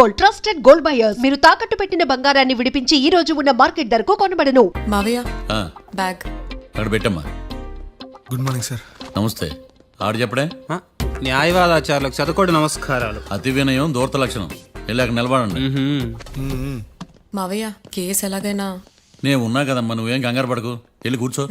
Gold trusted gold buyers మీరు తాకట్టు పెట్టిన బంగారాన్ని విడిపించి ఈ రోజు ఉన్న మార్కెట్ ధరకు కొనబడను. మావయ్య ఆ, బ్యాగ్. అక్కడ పెట్టమ్మా. గుడ్ మార్నింగ్ సార్ నమస్తే. ఆడు చెప్పడే? ఆ, న్యాయవాదాచారులకు శతకోటి నమస్కారాలు. అతి వినయం దూరత లక్షణం. వెళ్ళాక నిలబడండి. మావయ్య కేసు ఎలాగైనా? నేను ఉన్నా కదమ్మా నువ్వేం కంగారు పడకు. వెళ్ళి కూర్చో.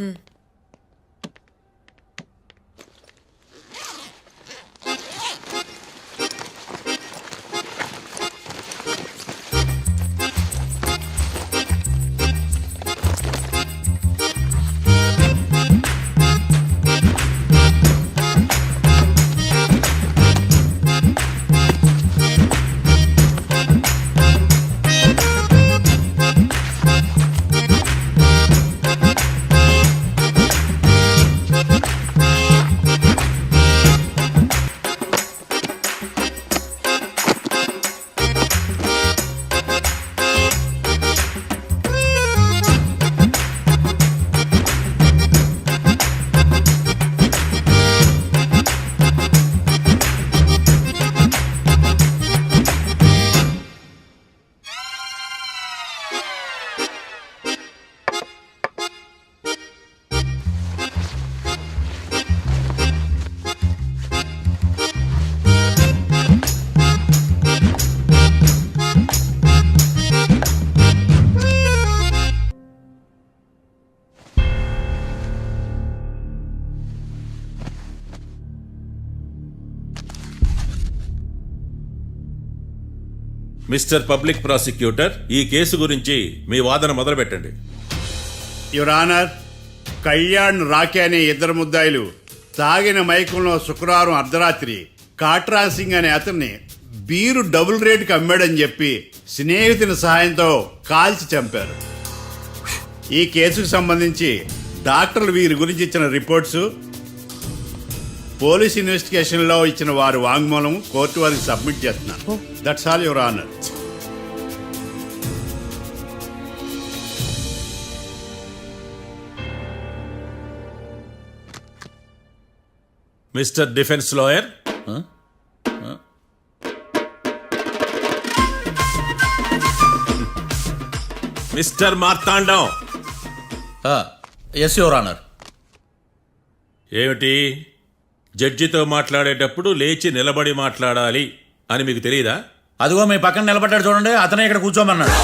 మిస్టర్ పబ్లిక్ ప్రాసిక్యూటర్ ఈ కేసు గురించి మీ వాదన మొదలుపెట్టండి. యువర్ ఆనర్ కళ్యాణ్ రాకే అనే ఇద్దరు ముద్దాయిలు తాగిన మైకంలో శుక్రవారం అర్ధరాత్రి కాట్రా సింగ్ అనే అతన్ని బీరు డబుల్ రేటుకి అమ్మాడని చెప్పి స్నేహితుని సహాయంతో కాల్చి చంపారు. ఈ కేసుకు సంబంధించి డాక్టర్లు వీరి గురించి ఇచ్చిన రిపోర్ట్స్ పోలీస్ ఇన్వెస్టిగేషన్లో ఇచ్చిన వారి వాంగ్మూలం కోర్టు వారికి సబ్మిట్ చేస్తున్నారు that's all your honour mister defence lawyer mister Marthandam yes your honour ఏమిటి జడ్జితో మాట్లాడేటప్పుడు లేచి నిలబడి మాట్లాడాలి అని మీకు తెలియదా? అదిగో మీ పక్కన నిలబడ్డాడు చూడండి అతనే ఇక్కడ కూర్చోమన్నాడు.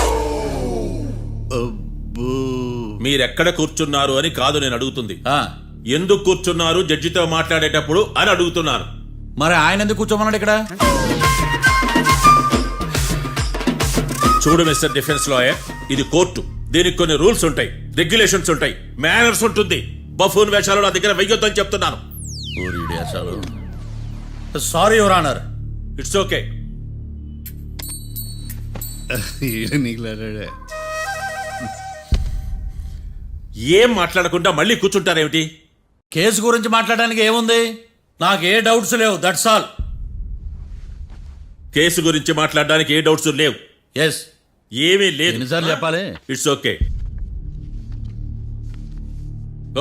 మీరెక్కడ కూర్చున్నారు అని కాదు నేను అడుగుతుంది. ఆ, ఎందుకు కూర్చున్నారు జడ్జితో మాట్లాడేటప్పుడు అని అడుగుతున్నాను మరి ఆయన ఎందుకు కూర్చోమన్నాడు ఇక్కడ? చూడు మిస్టర్ డిఫెన్స్ లాయర్ ఇది కోర్టు. దీనికి కొన్ని రూల్స్ ఉంటాయి రెగ్యులేషన్స్ ఉంటాయి మేనర్స్ ఉంటుంది. బఫూన్ వేషాలు నా దగ్గర వెయ్యొద్దని చెప్తున్నాను. Sorry your honour it's okay ఏం మాట్లాడకుండా మళ్ళీ కూర్చుంటారేమిటి? కేసు గురించి మాట్లాడడానికి ఏముంది? నాకు ఏ డౌట్స్ లేవు దట్స్ ఆల్ కేసు గురించి మాట్లాడడానికి ఏ డౌట్స్ లేవు. ఎస్ ఏమీ లేదు. ఎన్నిసార్లు చెప్పాలి? ఇట్స్ ఓకే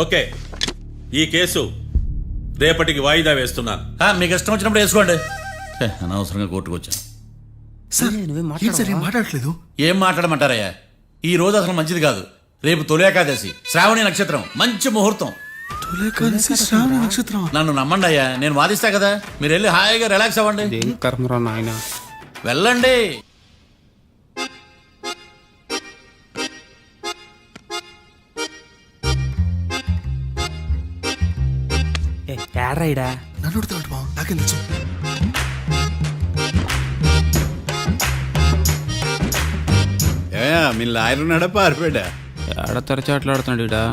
ఓకే ఈ కేసు రేపటికి వాయిదా వేస్తున్నాను మీకు ఇష్టం వచ్చినప్పుడు వేసుకోండి. అనవసరంగా కోర్టుకు వచ్చాను. సార్ ఏం మాట్లాడట్లేదు? ఏం మాట్లాడమంటారయ్యా? ఈ రోజు అసలు మంచిది కాదు. రేపు తొలి ఏకాదశి శ్రావణి నక్షత్రం. మంచి ముహూర్తం. శ్రావణ నక్షత్రం నన్ను నమ్మండి అయ్యా నేను వాదిస్తా కదా. మీరు వెళ్ళి హాయిగా రిలాక్స్ అవ్వండి. ఏం ఏడ్రైడా నన్ను అడుగుతాడు బావ నాకేం తెలుసు. ఏమయ్యా, మీ లాయర్ ఉన్నాడా పారిపోయాడా ఏడ తెరచాట్లాడుతున్నాడు ఇడా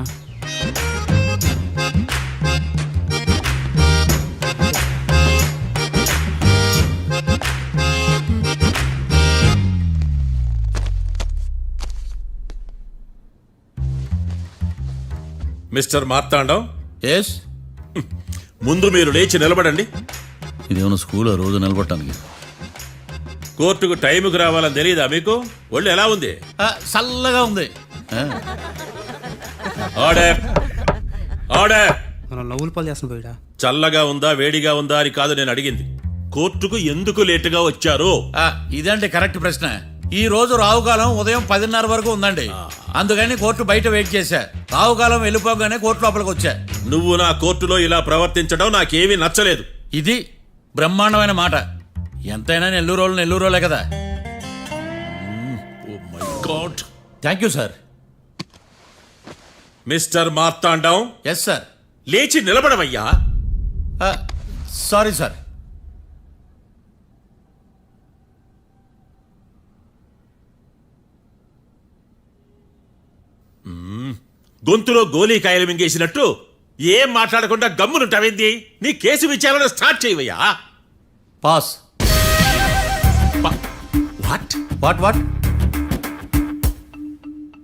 మిస్టర్ మార్తాండం? ఎస్ ముందు మీరు లేచి నిలబడండి. ఇదేమన్నా స్కూల్? రోజు నిలబడటానికి. కోర్టుకు టైంకి రావాలని తెలియదా మీకు? ఒళ్ళు ఎలా ఉంది? ఆ, చల్లగా ఉంది. ఆ, ఆర్డర్. ఆర్డర్. మనం నవ్వులు పాలు చేస్తున్న పోయిడా చల్లగా ఉందా వేడిగా ఉందా అని కాదు నేను అడిగింది. కోర్టుకు ఎందుకు లేటుగా వచ్చారు? ఆ, ఇదండి కరెక్ట్ ప్రశ్న. ఈ రోజు రావుకాలం ఉదయం పదిన్నర వరకు ఉందండి. అందుకని కోర్టు బయట వెయిట్ చేశా. రావుకాలం వెళ్ళిపోగానే కోర్టు లోపలికి వచ్చా. నువ్వు నా కోర్టులో ఇలా ప్రవర్తించడం నాకేమీ నచ్చలేదు. ఇది బ్రహ్మాండమైన మాట. ఎంతైనా నెల్లూరు రోజులు నెల్లూరు రోజులే కదా thank you sir. Mister Marthandam. Yes sir లేచి నిలబడవయ్యా. Sorry sir. గొంతులో గోలీకాయలు మింగేసినట్టు ఏం మాట్లాడకుండా గమ్మునుంటావేంది? నీ కేసు విచారణ స్టార్ట్ చేయవయ్యా. Pass. What? What what?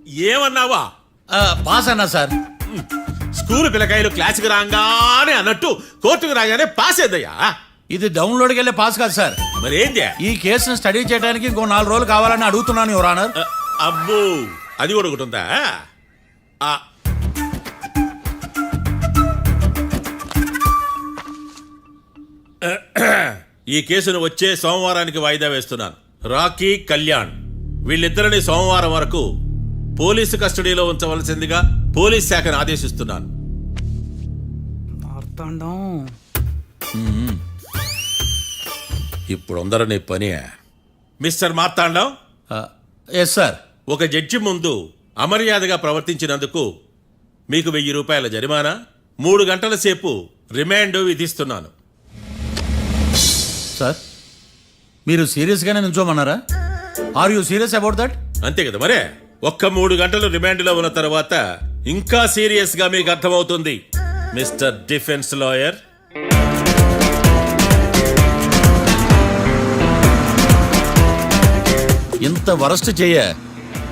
ఏమన్నావా? Pass అన్నా సార్. స్కూల్ పిల్లకాయలు క్లాసుకు రాగానే అన్నట్టు కోర్టుకు రాగానే పాస్ అయ్యా ఇది డౌన్లోడ్కి వెళ్ళే పాస్ కాదు సార్. మరేంది? ఈ కేసును స్టడీ చేయడానికి ఇంకో నాలుగు రోజులు కావాలని అడుగుతున్నాను యువర్ ఆనర్. అ- అబ్బో అది కూడా ఒకటి ఉందా? ఈ కేసును వచ్చే సోమవారానికి వాయిదా వేస్తున్నాను. రాకీ కళ్యాణ్. వీళ్ళిద్దరిని సోమవారం వరకు పోలీసు కస్టడీలో ఉంచవలసిందిగా పోలీస్ శాఖను ఆదేశిస్తున్నాను. మార్తాండం. ఇప్పుడు అందరూ పని. మిస్టర్ మార్తాండం? ఎస్ సార్ ఒక జడ్జి ముందు అమర్యాదగా ప్రవర్తించినందుకు మీకు వెయ్యి రూపాయల జరిమానా మూడు గంటల సేపు రిమాండ్ విధిస్తున్నాను. సార్ మీరు సీరియస్గానే నిల్చోమన్నారా? Are you serious about that అంతే కదా మరే ఒక్క మూడు గంటలు రిమాండ్లో ఉన్న తర్వాత ఇంకా సీరియస్గా మీకు అర్థమవుతుంది. Mister defence lawyer. ఇంత వరస్ట్ చెయ్య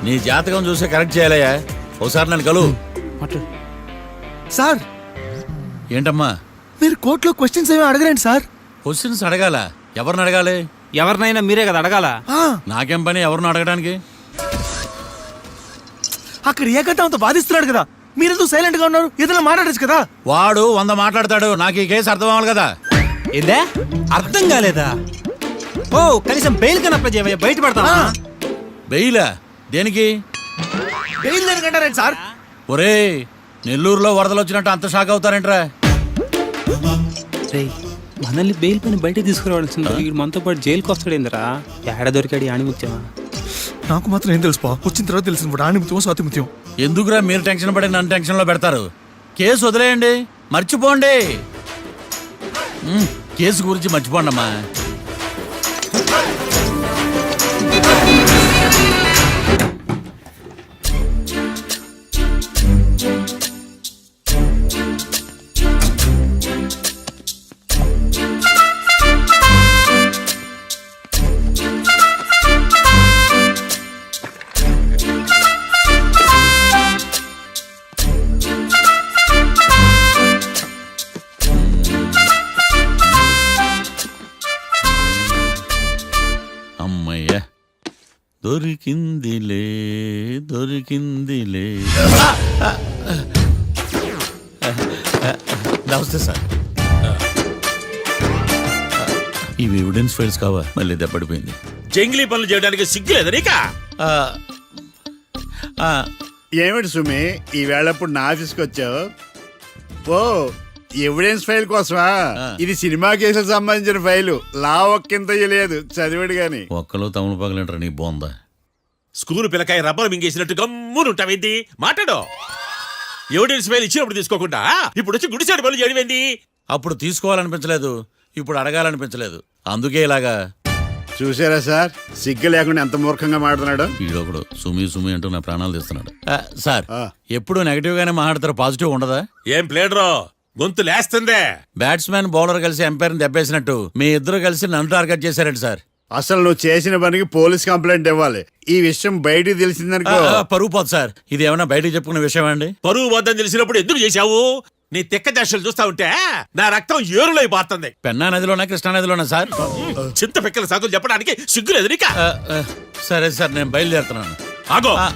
నీ జాతకం చూసి కరెక్ట్ చేయాలయ్యా. ఒకసారి నన్ను కలు. సార్! ఏంటమ్మా? మీరు కోర్టులో క్వశ్చన్స్ ఏమి అడగరండి సార్. క్వశ్చన్స్ అడగాల? ఎవరిని అడగాలి? ఎవరినైనా మీరే కదా అడగాల? ఆ, నాకేం పని? ఎవరిని అడగడానికి? అక్కడ ఏకతాంతో బాధిస్తున్నాడు కదా. మీరెందుకు సైలెంట్గా ఉన్నారు? ఏదైనా మాట్లాడచ్చు కదా. వాడు వంద మాట్లాడతాడు. నాకు ఈ కేసు అర్థం అవ్వాలి కదా. ఏందే? అర్థం కాలేదా? ఓ కనీసం బెయిల్ కన్నా బయట పడతా బెయిలా? దేనికి? బెయిల్ దేనికంటారండి సార్. ఒరే నెల్లూరులో వరదలు వచ్చినట్టు అంత షాక్ అవుతారేంట్రా? మనల్ని బెయిల్ పైన బయట తీసుకురావాల్సింది వీడు మనతో పాటు జైలుకి వస్తాడేందిరా? ఏడ దొరికాడు ఆని ముత్యమా నాకు మాత్రం ఏం తెలుసు వచ్చిన తర్వాత తెలిసింది ఇప్పుడు ఆణిముత్యం స్వాతిముత్యం ఎందుకురా మీరు టెన్షన్ పడి నన్ను టెన్షన్లో పెడతారు? కేసు వదిలేయండి మర్చిపోండి. కేసు గురించి మర్చిపోండి దొరికిందిలే దొరికిందిలే. నమస్తే సార్. ఇవి ఎవిడెన్స్ ఫైల్స్ కావా? మళ్ళీ దెబ్బడిపోయింది. జంగిలీ పనులు చేయడానికి సిగ్గులేదు నీకా? ఆ, ఆ, ఏమిటి సుమి ఈ వేళప్పుడు నా ఆఫీస్కి వచ్చావు? ఓ ఎవిడెన్స్ ఫైల్ కోసమా. ఇది సినిమా కేసులకు సంబంధించిన ఫైలు లా ఒక్కింత లేదు చదివాడు గాని. ఒక్కలో తమను పగలంటారు నీ బోందా? స్కూల్ పిల్లకాయ రబ్బర్ మింగేసినట్టు గమ్మునుంటావేంది మాట్లాడు. ఎవిడెన్స్ ఫైల్ ఇచ్చినప్పుడు తీసుకోకుండా ఇప్పుడు వచ్చి గుడిసాడు పనులు చేయడమేంది అప్పుడు తీసుకోవాలనిపించలేదు ఇప్పుడు అడగాలనిపించలేదు. అందుకే ఇలాగా. చూసారా సార్? సిగ్గు లేకుండా ఎంత మూర్ఖంగా మాట్లాడుతున్నాడు? ఈడొకడు సుమి సుమి అంటూ నా ప్రాణాలు తీస్తున్నాడు. సార్ ఆ. ఎప్పుడు నెగటివ్ గానే మాట్లాడతారు పాజిటివ్ ఉండదా? ఏం ప్లేడరో గొంతు లేస్తుందే. బ్యాట్స్మెన్ బౌలర్ కలిసి ఎంపైర్ దెబ్బేసినట్టు మీ ఇద్దరు కలిసి నన్ను టార్గెట్ చేశారండి సార్. అసలు నువ్వు చేసిన పనికి పోలీస్ కంప్లైంట్ ఇవ్వాలి. ఈ విషయం బయటికి తెలిసిందనుకో. ఆ, పరుగు పోదు సార్. ఇది ఏమైనా బయటకు చెప్పుకునే విషయం అండి? పరువు వద్దని తెలిసినప్పుడు ఎందుకు చేశావు? నీ తెక్క దశలు చూస్తా ఉంటే నా రక్తం ఏరులై పారుతుంది. పెన్నా నదిలోనా కృష్ణా నదిలోనా సార్? చింత పిక్కల సాకులు చెప్పడానికి సిగ్గులేదు నీకా? ఆ, ఆ, సరే సార్ నేను బయలుదేరుతున్నాను. ఆగో. ఆ,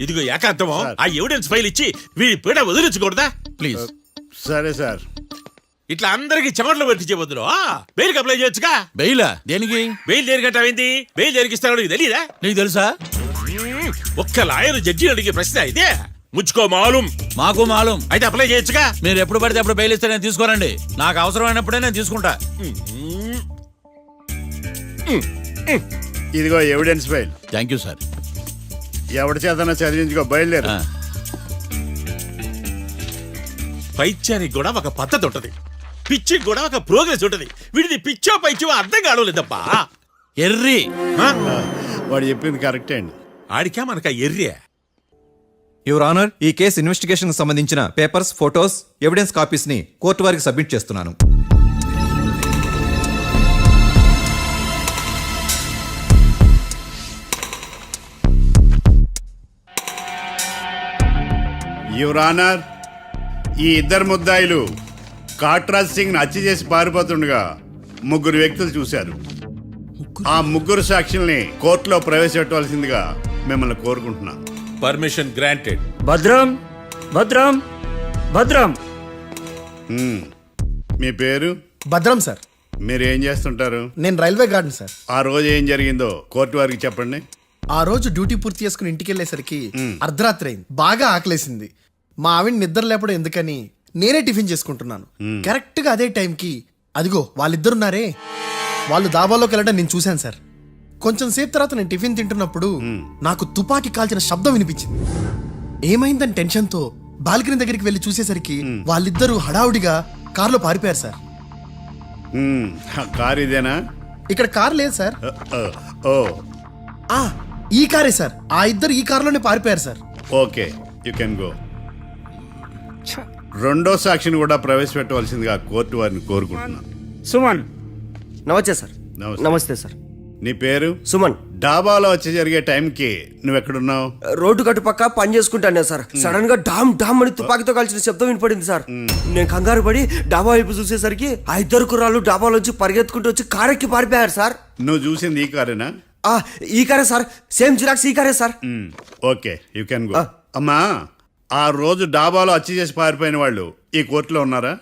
ఇదిగో ఏకాంతమో ఆ ఎవిడెన్స్ ఫైల్ ఇచ్చి వీడి పీడ వదిలించకూడదా? ప్లీజ్. సరే సార్. ఇట్లా అందరికి చెమటలు పెట్టించే బదులు బెయిల్కి అప్లై చేయొచ్చుగా? బెయిలా? దేనికి? బెయిల్ దేనికంటావేంది బెయిల్ దేనికి ఇస్తాడో నీకు తెలియదా నీకు తెలుసా? ఒక్క లాయర్ జడ్జి అడిగే ప్రశ్న ఇదే. ముచ్చుకో మాలూం. మాకు మాలం. అయితే అప్లై చేయొచ్చుగా? మీరు ఎప్పుడు పడితే అప్పుడు బెయిల్ ఇస్తే నేను తీసుకోనండి. నాకు అవసరమైనప్పుడే నేను తీసుకుంటా. ఇదిగో evidence file. Thank you sir. ఎవరి చేతనా చదివించుకో బయలుదేరు. పైత్యానికి కూడా ఒక పద్ధతి ఉంటది. పిచ్చికి కూడా ఒక ప్రోగ్రెస్ ఉంటది. వీడిది పిచ్చో పైచో అర్థం కావలేదప్పా ఎర్రి. వాడు చెప్పింది కరెక్టే అండి. ఆడికా మనక ఎర్రియా యువర్ ఆనర్ ఈ కేసు ఇన్వెస్టిగేషన్ సంబంధించిన పేపర్స్ ఫోటోస్ ఎవిడెన్స్ కాపీస్ని కోర్టు వారికి సబ్మిట్ చేస్తున్నాను. యువర్ ఆనర్ ఈ ఇద్దరు ముద్దాయిలు కాట్రాజ్ సింగ్ హత్య చేసి పారిపోతుండగా ముగ్గురు వ్యక్తులు చూశారు. ఆ ముగ్గురు సాక్షుల్ని కోర్టులో ప్రవేశపెట్టవలసిందిగా మిమ్మల్ని కోరుకుంటున్నాను పర్మిషన్ గ్రాంటెడ్. భద్రం భద్రం భద్రం. మ్మ్. మీ పేరు? భద్రం సార్. మీరు ఏం చేస్తుంటారు? నేను రైల్వే గార్డెన్ సార్. ఆ రోజు ఏం జరిగిందో కోర్టు వారికి చెప్పండి. ఆ రోజు డ్యూటీ పూర్తి చేసుకుని ఇంటికి వెళ్ళేసరికి అర్ధరాత్రి అయింది. బాగా ఆకలేసింది. మా ఆవిడ నిద్ర లేపడం ఎందుకని నేనే టిఫిన్ చేసుకుంటున్నాను. కరెక్ట్గా అదే టైంకి అదిగో వాళ్ళిద్దరున్నారే. వాళ్ళు దాబాలోకి వెళ్ళడం నేను చూశాను సార్. కొంచెం సేపు తర్వాత నేను టిఫిన్ తింటున్నప్పుడు నాకు తుపాకీ కాల్చిన శబ్దం వినిపించింది. ఏమైందని టెన్షన్తో బాల్కనీ దగ్గరికి వెళ్ళి చూసేసరికి వాళ్ళిద్దరూ హడావుడిగా కారులో పారిపోయారు సార్. కారు ఇదేనా? ఇక్కడ కార్ లేదు సార్. ఓ, ఈ కారే సార్. ఆ ఇద్దరు ఈ కారులోనే పారిపోయారు sir. Okay you can go. రెండో సాక్షిని కూడా ప్రవేశపెట్టవలసిందిగా కోర్టు వారిని కోరుకుంటున్నాను సుమన్. నమస్తే సార్. నమస్తే. నమస్తే సార్. నీ పేరు? సుమన్. డాబాలో వచ్చి జరిగే టైంకి నువ్వు ఎక్కడున్నావు రోడ్డు కట్టు పక్క పని చేసుకుంటానే సార్. సడన్గా డామ్ డామ్ అని తుపాకీతో కాల్చిన శబ్దం వినపడింది సార్. నేను కంగారు పడి డాబా వైపు చూసేసరికి ఆ ఇద్దరు కుర్రాళ్ళు డాబాలోంచి పరిగెత్తుకుంటూ వచ్చి కారెక్కి పారిపోయారు సార్. నువ్వు చూసింది ఈ కారేనా? ఆ ఈ కారే సార్. సేమ్ జిరాక్స్ ఈ కారే sir. Okay you can go అమ్మా ఆ రోజు డాబాలో హత్య చేసి పారిపోయిన వాళ్ళు ఈ కోర్టులో ఉన్నారా?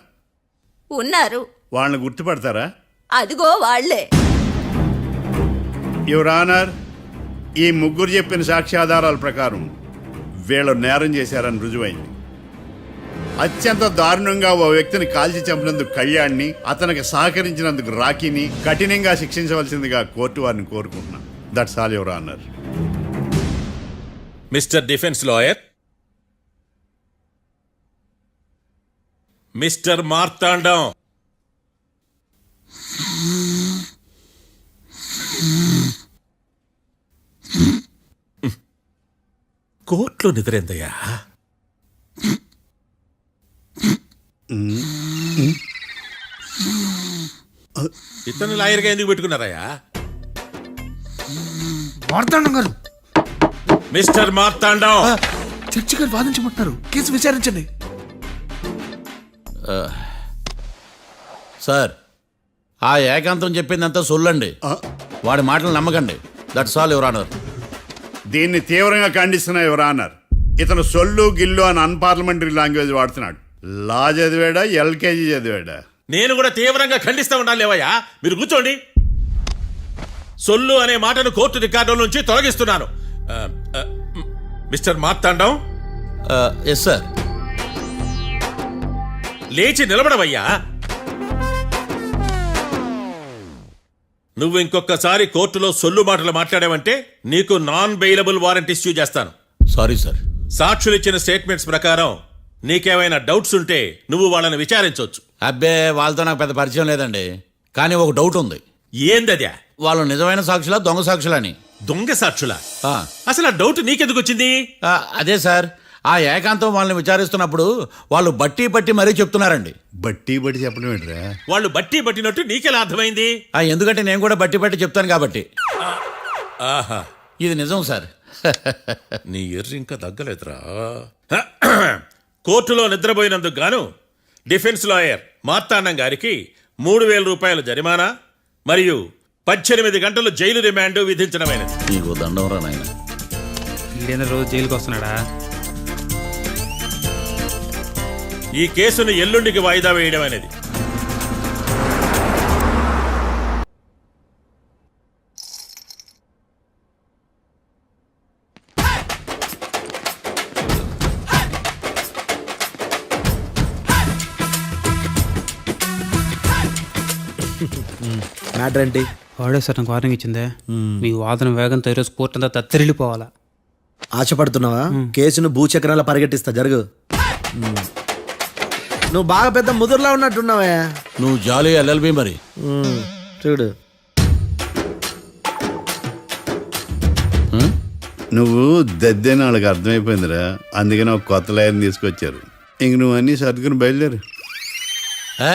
ఉన్నారు. వాళ్ళని గుర్తుపడతారా? అదిగో వాళ్ళే యువర్ ఆనర్ ఈ ముగ్గురు చెప్పిన సాక్ష్యాధారాల ప్రకారం వీళ్ళు నేరం చేశారని రుజువైంది. అత్యంత దారుణంగా ఓ వ్యక్తిని కాల్చి చంపినందుకు కళ్యాణ్ని అతనికి సహకరించినందుకు రాకీని కఠినంగా శిక్షించవలసిందిగా కోర్టు వారిని కోరుకుంటున్నాను. That's all your honour. Mister defence lawyer mister Marthandam. కోర్టులో నిద్రేందయ్యా? ఇతను లాయర్గా ఎందుకు పెట్టుకున్నారయ్యా? మార్తాండం గారు. మిస్టర్ మార్తాండం. చర్చి గారు వాదించమంటున్నారు. కేసు విచారించండి. సార్ ఆ ఏకాంతం చెప్పిందంతా సొల్లండి. వాడి మాటలు నమ్మకండి. దట్స్ ఆల్ యువర్ ఆనర్ దీన్ని తీవ్రంగా ఖండిస్తున్నా యువర్ ఆనర్ ఇతను సొల్లు గిల్లు అని అన్పార్లమెంటరీ లాంగ్వేజ్ వాడుతున్నాడు. లా చదివాడా ఎల్కేజీ చదివాడా? నేను కూడా తీవ్రంగా ఖండిస్తా ఉండాలి లేవయ్యా. మీరు కూర్చోండి. సొల్లు అనే మాటను కోర్టు రికార్డుల నుంచి తొలగిస్తున్నాను. మిస్టర్ మార్తాండం? ఎస్ సార్ లేచి నిలబడవయ్యా. నువ్వు ఇంకొకసారి కోర్టులో సొల్లు మాటలు మాట్లాడావంటే నీకు నాన్ బెయిలబుల్ వారెంట్ ఇష్యూ చేస్తాను. Sorry sir. సాక్షులు ఇచ్చిన స్టేట్మెంట్స్ ప్రకారం నీకేమైనా డౌట్స్ ఉంటే నువ్వు వాళ్ళని విచారించవచ్చు అబ్బే వాళ్ళతో నాకు పెద్ద పరిచయం లేదండి. కానీ ఒక డౌట్ ఉంది. ఏందద్యా వాళ్ళు నిజమైన సాక్షులా దొంగ సాక్షులని? దొంగ సాక్షులా? అసలు ఆ డౌట్ నీకెందుకు వచ్చింది? అదే సార్. ఆ ఏకాంతం వాళ్ళని విచారిస్తున్నప్పుడు వాళ్ళు బట్టి పట్టి మరీ చెప్తున్నారండి. బట్టి బట్టి చెప్పడం ఏంట్రా? వాళ్ళు బట్టి పట్టినట్టు నీకెలా అర్థమైంది? ఆ, ఎందుకంటే నేను కూడా బట్టి పట్టి చెప్తాను కాబట్టి. ఆహా. ఇది నిజం సార్. నీ ఎర్రి ఇంకా తగ్గలేదురా. కోర్టులో నిద్రపోయినందుకు గాను డిఫెన్స్ లాయర్ మార్తాండం గారికి మూడు వేల రూపాయల జరిమానా మరియు పద్దెనిమిది గంటలు జైలు రిమాండ్ విధించడమైనది. నీకు దండం రా నాయన. ఈడేంద్ర రోజు జైలుకి వస్తున్నాడా ఈ కేసును ఎల్లుండికి వాయిదా వేయడం అనేది. మ్యాటర్ ఏంటి? వాడే సార్ నాకు వార్నింగ్ ఇచ్చిందే. మీ వాదన వేగంతో ఈరోజు కోర్టు అంతా తత్తరిల్లిపోవాలా ఆశపడుతున్నావా? కేసును భూచక్రాల పరిగెట్టిస్తా జరుగు. నువ్వు బాగా పెద్ద ముదురులా ఉన్నట్టున్నావే. నువ్వు జాలి ఎల్ఎల్బి మరి. చూడు. నువ్వు దద్దని వాళ్ళకి అర్థమైపోయిందిరా. అందుకని ఒక కొత్త లైన్ తీసుకొచ్చారు. ఇంక నువ్వు అన్నీ సర్దుకుని బయలుదేరు. ఏ?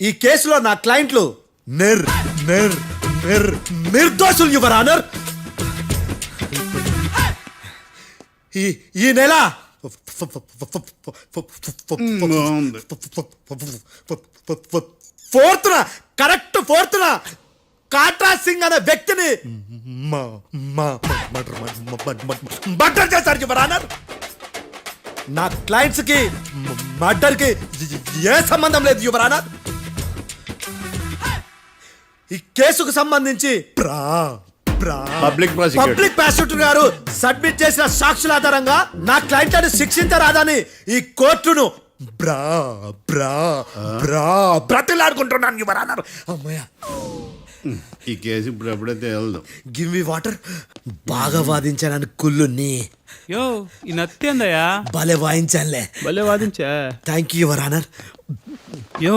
ఈ కేసులో నా క్లయింట్లు నిర్ నిర్ నిర్ నిర్దోషులు యువర్ ఆనర్. ఈ ఈ నెల ఫోర్త్ ఫోర్త్న కరెక్ట్ ఫోర్త్న కాట్రా సింగ్ అనే వ్యక్తిని మర్డర్ చేశారు యువర్ ఆనర్. నా క్లయింట్స్కి మర్డర్కి ఏ సంబంధం లేదు యువరానా ఈ కేసుకు సంబంధించి ప్రా ప్రా. పబ్లిక్ ప్రాసిక్యూటర్ పబ్లిక్ ప్రాసిక్యూటర్ గారు సబ్మిట్ చేసిన సాక్షుల ఆధారంగా నా క్లయింట్ అని శిక్షించరాదని ఈ కోర్టును బ్రా బ్రా బ్రా బ్రతిలాడుకుంటున్నాను యువరానర్ అమ్మయ్య. ఈ కేసు ఇప్పుడు ఎప్పుడైతే వెళ్దాం గివ్ మీ వాటర్ బాగా వాదించానని కుళ్ళుని. యో ఈ నత్తేందయ్యా భలే వాయించానులే. భలే వాదించా. Thank you your honour. యో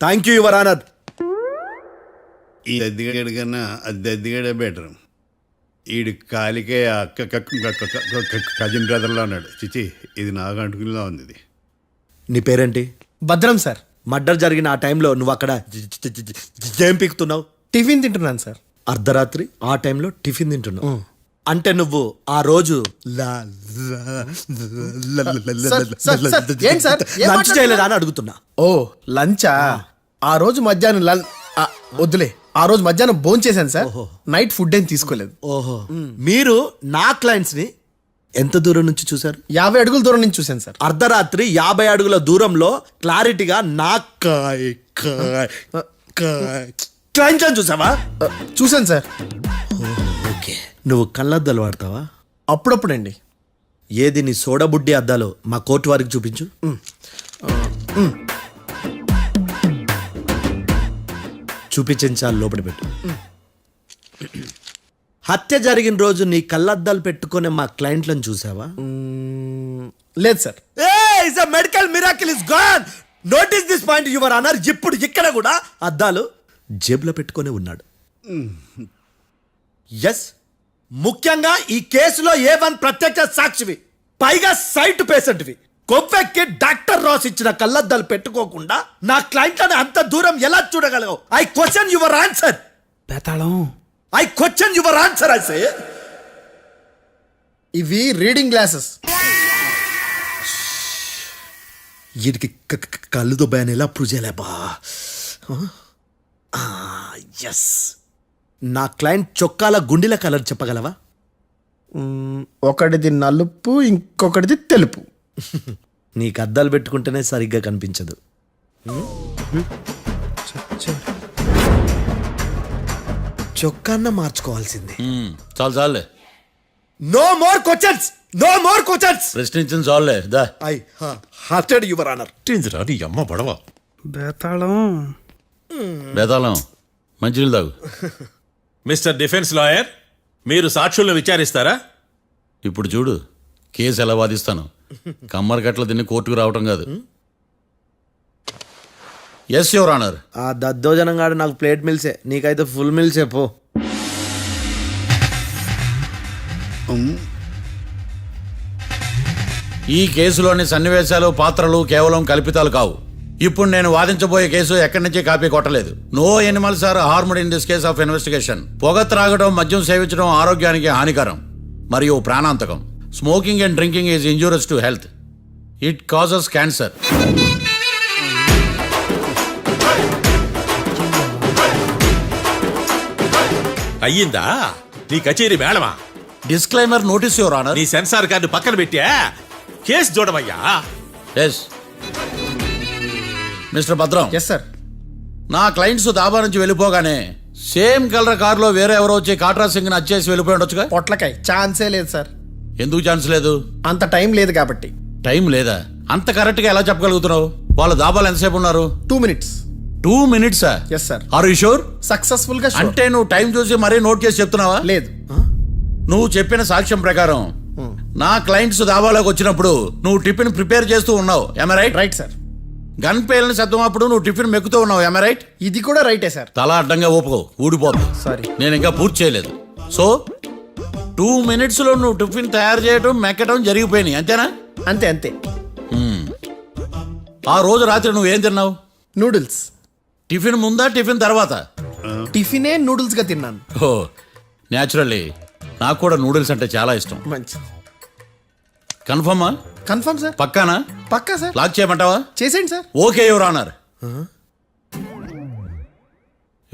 థ్యాంక్ యూ యువర్ ఆనర్ ఈ దద్దిగడి కన్నా అది దద్దిగడే బెటర్ ఈడు కాలికే కజిన్ బ్రదర్లో ఉన్నాడు. చిచి ఇది నాకు అంటుకునిలా ఉంది ఇది. నీ పేరేంటి? భద్రం సార్ మర్డర్ జరిగిన ఆ టైంలో నువ్వు అక్కడ జ- పీకుతున్నావు? టిఫిన్ తింటున్నాను సార్ అర్ధరాత్రి ఆ టైంలో టిఫిన్ తింటున్నావు. అంటే నువ్వు ఆ రోజు లంచ్ చేయలేదా అని అడుగుతున్నా. ఓ లంచా? ఆ రోజు మధ్యాహ్నం లం ఆ, వద్దులే. ఆ రోజు మధ్యాహ్నం భోజనం చేశాను సార్. నైట్ ఫుడ్ ఏం తీసుకోలేదు. ఓహో. మీరు నా క్లయింట్స్ని ఎంత దూరం నుంచి చూశారు? యాభై అడుగుల దూరం నుంచి చూశాను సార్. అర్ధరాత్రి యాభై అడుగుల దూరంలో క్లారిటీగా నా కాయ్ కాయ్ కాయ్. క్లయింట్స్ అని చూసావా? చూశాను సార్. ఓకే. నువ్వు కళ్ళద్దాలు వాడతావా? అప్పుడప్పుడండి. ఏది నీ సోడబుడ్డి అద్దాలు మా కోర్టు వారికి చూపించు. చూపించాలి లోపల పెట్టు. హత్య జరిగిన రోజు నీ కళ్ళద్దాలు పెట్టుకునే మా క్లయింట్లను చూసావా? లేదు sir. Is medical miracle is gone notice this point your అన్నారు ఇప్పుడు ఇక్కడ కూడా అద్దాలు జేబులో పెట్టుకొని ఉన్నాడు. ఎస్ ముఖ్యంగా ఈ కేసులో ఏ వన్ ప్రత్యక్ష సాక్షివి. పైగా సైట్ పేషెంట్వి. కొవ్వెక్కి డాక్టర్ రాస్ ఇచ్చిన కళ్ళద్దాలు పెట్టుకోకుండా నా క్లయింట్లను అంత దూరం ఎలా చూడగలవు? I question your answer Bethalam. I question your answer I say ఇవి రీడింగ్ గ్లాసెస్ వీటికి కళ్ళు దుబ్బాయని ఎలా ప్రూవ్ చేయలేబా ఎస్ నా క్లయింట్ చొక్కాల గుండెల కలర్ చెప్పగలవా? ఒకటిది నలుపు ఇంకొకటిది తెలుపు. నీకు అద్దాలు పెట్టుకుంటేనే సరిగ్గా కనిపించదు. చొక్కాన్న మార్చుకోవాల్సింది. చాలు చాలులే. No more questions no more questions ప్రశ్నించిన చాలులే దా. ఐ హార్టెడ్ యువర్ ఆనర్ నీ అమ్మ పడవ బేతాళం. బేతాళం. మంచినీళ్ళు తాగు. మిస్టర్ డిఫెన్స్ లాయర్ మీరు సాక్షులను విచారిస్తారా? ఇప్పుడు చూడు కేసు ఎలా వాదిస్తాను? కమ్మరి కట్ల తిని కోర్టుకు రావటం కాదు. ఎస్ యువర్ ఆనర్ ఆ దద్దోజనం గాడు నాకు ప్లేట్ మిల్సే. నీకైతే ఫుల్ మిల్సే పో. ఈ కేసులోని సన్నివేశాలు పాత్రలు కేవలం కల్పితాలు కావు. ఇప్పుడు నేను వాదించబోయే కేసు ఎక్కడి నుంచి కాపీ కొట్టలేదు. No animals are harmed in this case of investigation పొగ త్రాగడం మద్యం సేవించడం ఆరోగ్యానికి హానికరం మరియు ప్రాణాంతకం. Smoking and drinking is injurious to health it causes cancer అయ్యిందా? నీ కచేరీ మేడమా డిస్క్లైమర్ నోటీస్ యువర్ ఆనర్ నీ సెన్సార్ కార్డు పక్కన పెట్టా? Case చూడమయ్యా yes mister Bhadram. Yes sir నా క్లయింట్స్ దాబా నుంచి వెళ్ళిపోగానే సేమ్ కలర్ కారులో వేరే ఎవరో వచ్చి కాట్రా సింగ్ వచ్చేసి వెళ్ళిపోయి ఉండొచ్చుగా? పొట్లకాయ. ఛాన్సే లేదు సార్ ఎందుకు ఛాన్స్ లేదు? అంత టైం లేదు కాబట్టి. టైం లేదా? అంత కరెక్ట్గా ఎలా చెప్పగలుగుతున్నావు? వాళ్ళ దాబాలు ఎంతసేపు ఉన్నారు? Two minutes two మినిట్సా yes sir are you sure సక్సెస్ఫుల్గా. అంటే నువ్వు టైం చూసి మరీ నోట్ చేసి చెప్తున్నావా? లేదు. నువ్వు చెప్పిన సాక్ష్యం ప్రకారం నా క్లయింట్స్ దాబాలోకి వచ్చినప్పుడు నువ్వు టిఫిన్ ప్రిపేర్ చేస్తూ ఉన్నావు. ఎమ రైట్ రైట్ సార్ గన్ పేలిన శబ్దం అప్పుడు నువ్వు టిఫిన్ మెక్కుతూ ఉన్నావు ఎమ రైట్ ఇది కూడా రైటే సార్. తల అడ్డంగా ఊపుకో ఊడిపోతుంది సారీ నేను ఇంకా పూర్తి చేయలేదు. సో టూ మినిట్స్లో నువ్వు టిఫిన్ తయారు చేయడం మెక్కడం జరిగిపోయినాయి అంతేనా? అంతే అంతే. ఆ రోజు రాత్రి నువ్వేం తిన్నావు? నూడిల్స్. టిఫిన్ ముందా టిఫిన్ తర్వాత? టిఫినే నూడిల్స్గా తిన్నాను. ఓ న్యాచురల్లీ నాకు కూడా నూడిల్స్ అంటే చాలా ఇష్టం. మంచి కన్ఫర్మా? Confirm sir. పక్కానా? పక్కా సార్. లాక్ చేయమంటావా? చేసేయండి sir. Okay your honour.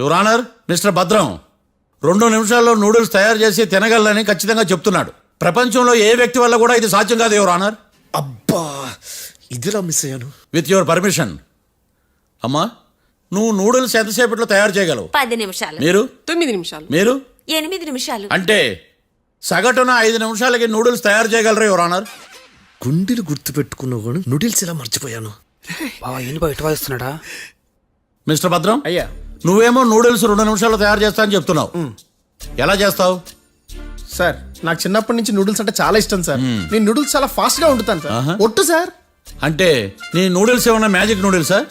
Your honour mister Bhadram రెండు నిమిషాల్లో నూడిల్స్ తయారు చేసి తినగలని ఖచ్చితంగా చెప్తున్నాడు. ప్రపంచంలో ఏ వ్యక్తి వల్ల కూడా ఇది సాధ్యం కాదు యువర్ ఆనర్. అబ్బా ఇదిలా మిస్ అయ్యాను. With your permission. అమ్మా నువ్వు నూడిల్స్ ఎంతసేపట్లో తయారు చేయగలవు? పది నిమిషాలు. మీరు? తొమ్మిది నిమిషాలు. మీరు? ఎనిమిది నిమిషాలు. అంటే? సగటున ఐదు నిమిషాలకి నూడిల్స్ తయారు చేయగలరు యువర్ ఆనర్? గుండెలు గుర్తు పెట్టుకున్నావు కూడా నూడిల్స్ ఇలా మర్చిపోయాను? బావా ఏంటి వాదిస్తున్నాడా మిస్టర్ భద్రం అయ్యా. నువ్వేమో నూడిల్స్ రెండు నిమిషాల్లో తయారు చేస్తా అని చెప్తున్నావు. ఎలా చేస్తావు? సార్ నాకు చిన్నప్పటి నుంచి నూడిల్స్ అంటే చాలా ఇష్టం సార్. నేను నూడిల్స్ చాలా ఫాస్ట్గా వండుతాను సార్. ఒట్టు సార్. అంటే నీ నూడిల్స్ ఏమన్నా మ్యాజిక్ నూడిల్సా?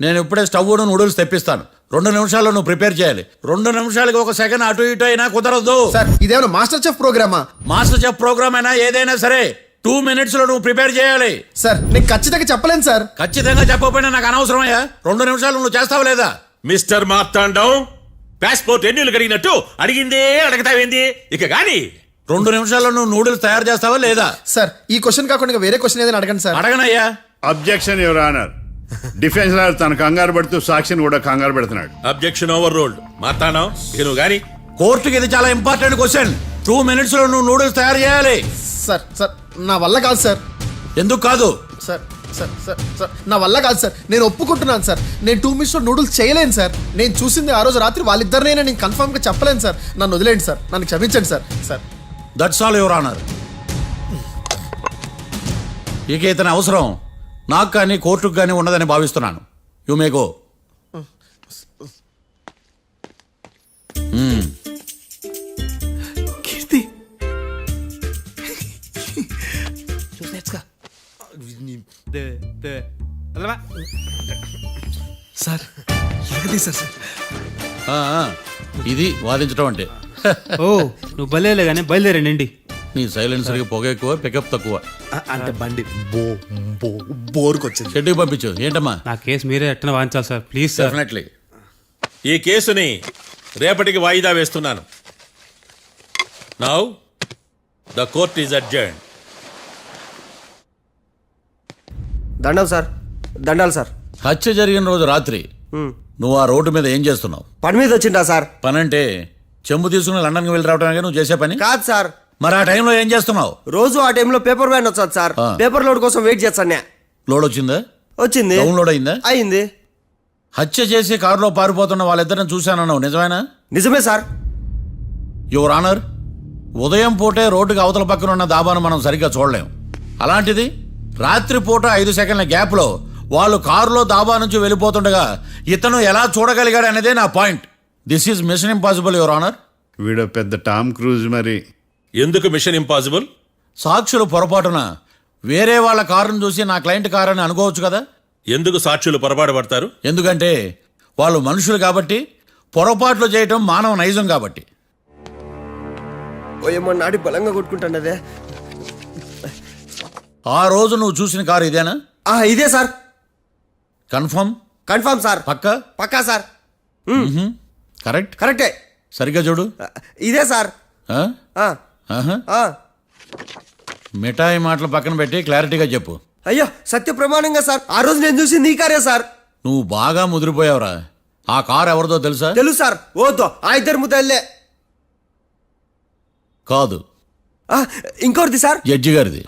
నేను ఇప్పుడే స్టవ్ నూడిల్స్ తెప్పిస్తాను. రెండు నిమిషాల్లో నువ్వు ప్రిపేర్ చేయాలి. రెండు నిమిషాలకి ఒక సెకండ్ అటు ఇటు అయినా కుదరదు. సార్ ఇదేమైనా మాస్టర్ చెఫ్ ప్రోగ్రామా? మాస్టర్ చెఫ్ ప్రోగ్రామ్ అయినా ఏదైనా సరే టూ మినిట్స్లో నువ్వు ప్రిపేర్ చేయాలి. సార్ నేను ఖచ్చితంగా చెప్పలేను సార్. ఖచ్చితంగా చెప్పకపోయినా నాకు అనవసరమయ్యా. రెండు నిమిషాలు నువ్వు చేస్తావు లేదా? మిస్టర్ మార్తాండం పాస్పోర్ట్ ఎన్నిలు కడిగినట్టు అడిగిందే అడగతావేంది ఇక గాని. రెండు నిమిషాల్లో నువ్వు నూడిల్స్ తయారు చేస్తావా లేదా? సార్ ఈ క్వశ్చన్ కాకుండా ఇంకా వేరే క్వశ్చన్ ఏదైనా అడగండి sir. అడగనయ్యా. Objection your honour defence lawyer తన కంగారు పడుతూ సాక్షిని కూడా కంగారు పెడుతున్నాడు. అబ్జెక్షన్ ఓవర్ రోల్డ్ ఇక నువ్వు గాని కోర్టుకి ఇది చాలా ఇంపార్టెంట్ క్వశ్చన్ టూ మినిట్స్లో నువ్వు నూడిల్స్ తయారు చేయాలి. సార్ సార్ నా వల్ల కాదు సార్. ఎందుకు కాదు? సార్ సార్ సార్ సార్ నా వల్ల కాదు సార్. నేను ఒప్పుకుంటున్నాను సార్. నేను టూ మినిట్స్లో నూడిల్స్ చేయలేను సార్. నేను చూసింది ఆ రోజు రాత్రి వాళ్ళిద్దరినైనా నేను కన్ఫర్మ్గా చెప్పలేను సార్. నన్ను వదిలేండి సార్. నన్ను క్షమించండి sir. Sir. That's all your honour ఇక ఇతని అవసరం. నాకు కానీ కోర్టుకు కానీ ఉండదని భావిస్తున్నాను. You may go Keerthi. Sir sir? ఇది వాదించడం అంటే. ఓ నువ్వు బయలుదేరలే కానీ బయలుదేరండి. నీ సైలెన్సర్కి పొగ ఎక్కువ పికప్ తక్కువ. అంటే బండి బో బో బోర్కి వచ్చింది షెడ్యూల్ పంపించు. ఏంటమ్మా? నా కేసు మీరే ఎట్టన వాదించాలి సార్. ప్లీజ్ సార్ డెఫినెట్లీ ఈ కేసుని రేపటికి వాయిదా వేస్తున్నాను. Now the court is adjourn దండం సార్. దండాలి సార్. హత్య జరిగిన రోజు రాత్రి నువ్వు ఆ రోడ్డు మీద ఏం చేస్తున్నావు? పని మీద వచ్చిందా సార్? పని అంటే చెంబు తీసుకుని లండన్కి వెళ్ళి రావడానికి నువ్వు చేసే పని? కాదు సార్. మరి ఆ టైంలో ఏం చేస్తున్నావు? రోజు ఆ టైంలో పేపర్ వ్యాన్ వచ్చాది సార్. ఆ. పేపర్ లోడ్ కోసం వెయిట్ చేస్తాను. లోడ్ వచ్చిందా? వచ్చింది. డౌన్లోడ్ అయిందా? అయింది. హత్య చేసి కారులో పారిపోతున్న వాళ్ళిద్దరిని చూశానన్నావు నిజమేనా? నిజమే సార్. యువర్ ఆనర్ ఉదయం పూటే రోడ్డుకి అవతల పక్కన ఉన్న దాబాను మనం సరిగ్గా చూడలేం. అలాంటిది రాత్రి పూట ఐదు సెకండ్ల గ్యాప్లో వాళ్ళు కారులో దాబా నుంచి వెళ్ళిపోతుండగా ఇతను ఎలా చూడగలిగాడు అనేదే నా point. This is mission impossible your honour వీడో పెద్ద టామ్ క్రూజ్ మరి. ఎందుకు మిషన్ ఇంపాసిబుల్? సాక్షులు పొరపాటున వేరే వాళ్ళ కారును చూసి నా క్లయింట్ కారు అని అనుకోవచ్చు కదా? ఎందుకు సాక్షులు పొరపాటు పడతారు? ఎందుకంటే వాళ్ళు మనుషులు కాబట్టి పొరపాట్లు చేయటం మానవ నైజం కాబట్టి. ఓయమ్మ నాడి బలంగా కొట్టుకుంటాను అదే ఆ రోజు నువ్వు చూసిన కారు ఇదేనా? ఆ, ఇదే సార్. కన్ఫర్మ్? Confirm sir. పక్క? పక్కా సార్. కరెక్ట్? కరెక్టే. సరిగ్గా చూడు. ఇదే సార్. ఆ? ఆ, ఆహా. ఆ. మిఠాయి మాటలు పక్కన పెట్టి క్లారిటీగా చెప్పు. అయ్యో సత్య ప్రమాణంగా సార్. ఆ రోజు నేను చూసి నీ కారే సార్. నువ్వు బాగా ముదిరిపోయావురా. ఆ కారు ఎవరిదో తెలుసా? తెలుసు సార్. ఓతో ఆ ఇద్దరు ముద్దల్లే కాదు. ఇంకోటిది సార్. జడ్జి గారిది.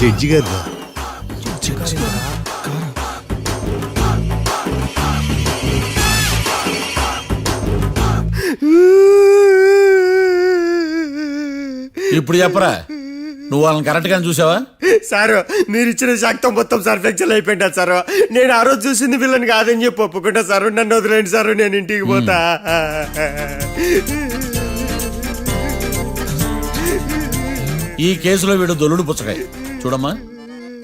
జడ్జి గారు ఇప్పుడు చెప్పరా? నువ్వు వాళ్ళని కరెక్ట్ గానే చూసావా? సార్ మీరు ఇచ్చిన శాక్తం మొత్తం సార్ ఫ్లెక్చర్ అయిపోయింటా సార్? నేను ఆ రోజు చూసింది వీళ్ళని కాదని చెప్పి ఒప్పుకుంటా సార్. నన్ను వదిలేండి సార్ నేను ఇంటికి పోతా. ఈ కేసులో వీడు దొల్లుడు పుచ్చకాయ. చూడమ్మా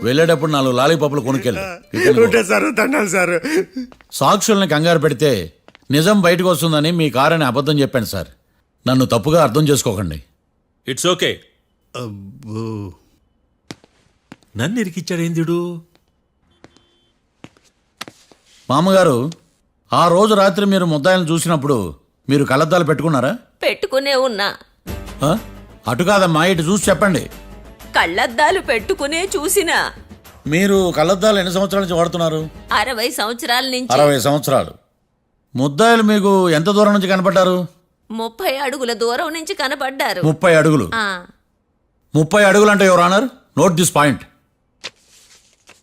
వెళ్ళేటప్పుడు నాలుగు లాలీపాపులు కొనుక్కెళ్ళు. ఇతను ఉంటా సార్ దండాలి సార్. సాక్షుల్ని కంగారు పెడితే నిజం బయటకు వస్తుందని మీ కారని అబద్ధం చెప్పాను సార్. నన్ను తప్పుగా అర్థం చేసుకోకండి. It's okay. అబ్బో. నన్ను ఇరికిచ్చాడు ఏందిడు మామగారు ఆ రోజు రాత్రి మీరు ముద్దాయిలను చూసినప్పుడు మీరు కళ్ళద్దాలు పెట్టుకున్నారా? పెట్టుకునే ఉన్నా. ఆ? అటు కాదమ్మా ఇటు చూసి చెప్పండి. కళ్ళద్దాలు పెట్టుకునే చూసినా. మీరు కళ్ళద్దాలు ఎన్ని సంవత్సరాల నుంచి వాడుతున్నారు? అరవై సంవత్సరాల నుంచి. అరవై సంవత్సరాలు. ముద్దాయిలు మీకు ఎంత దూరం నుంచి కనపడ్డారు? ముప్పై అడుగుల దూరం నుంచి కనపడ్డారు. ముప్పై అడుగులు. ముప్పై అడుగులు అంటే your honour note this point.